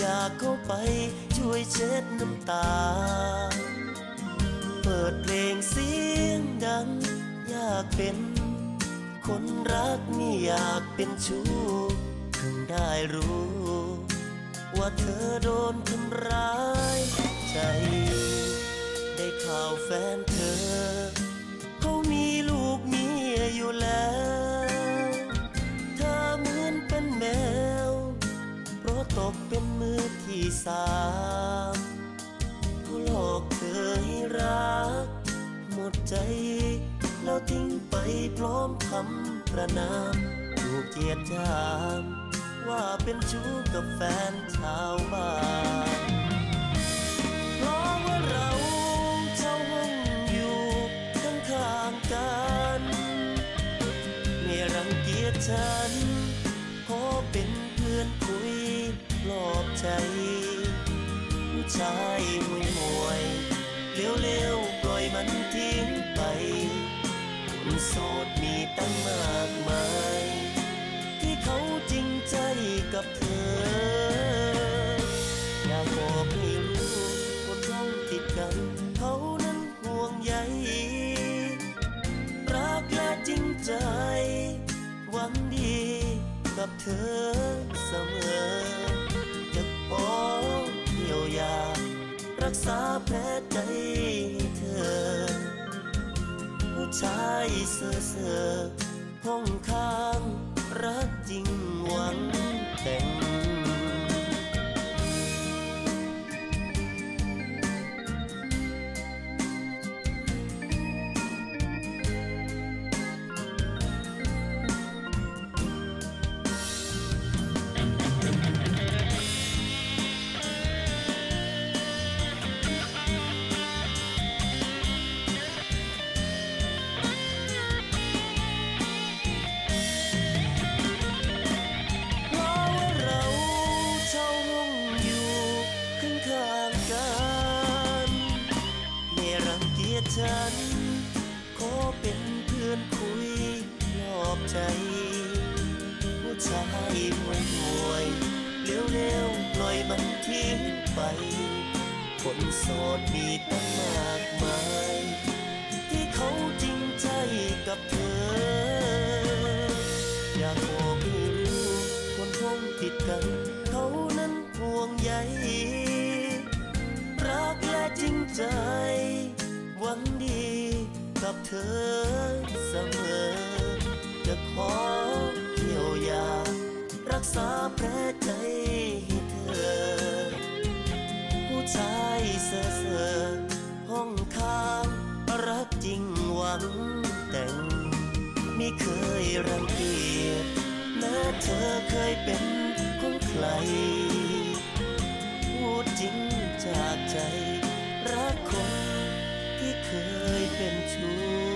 อยากเข้าไปช่วยเช็ดน้ำตา เปิดเพลงเสียงดัง อยากเป็นคนรักนี่อยากเป็นชู้เพิ่งได้รู้ ว่าเธอโดนทำร้ายใจ ได้ข่าวแฟนเธอ เขามีลูก สามเขาหลอกเธอให้รัก หมดใจ แล้วทิ้งไปพร้อมคำประนามถูกเกียดจาม ว่าเป็นชู้กับแฟนชาวบ้านเพราะว่าเราเช่าห้องอยู่ข้างๆกันไม่รังเกียจฉันขอเป็นเพื่อนคุยปลอบใจ ชายห่วยห่วยๆเร็วๆปล่อยมันทิ้งไปคนโสดมีตั้งมากมาย ที่เขาจริงใจกับเธอ อยากบอกให้รู้คนท้องติดกัน เขานั้นห่วงใยรักและจริงใจ หวังดีกับเธอเสมอ รักษาแผลใจให้เธอ ผู้ชายเสือเสือห้องข้า กันไม่รังเกียจฉัน ขอเป็นเพื่อนคุยปลอบใจผู้ชายห่วยห่วยๆเร็วปล่อยมันทิ้งไป คนโสดมีตั้งมากมาย ที่เขาจริงใจกับเธอ อยากบอกให้รู้คนคงผิดกัน เขานั้นห่วงใย เธอเสมอ จะขอเกี่ยวยา รักษาแผลใจให้เธอ ผู้ชายเสอเสอห้องข้างรักจริงหวังแต่ง ไม่เคยรังเกียจแม้เธอเคยเป็นของใคร พูดจริงจากใจ เคยเป็นชู้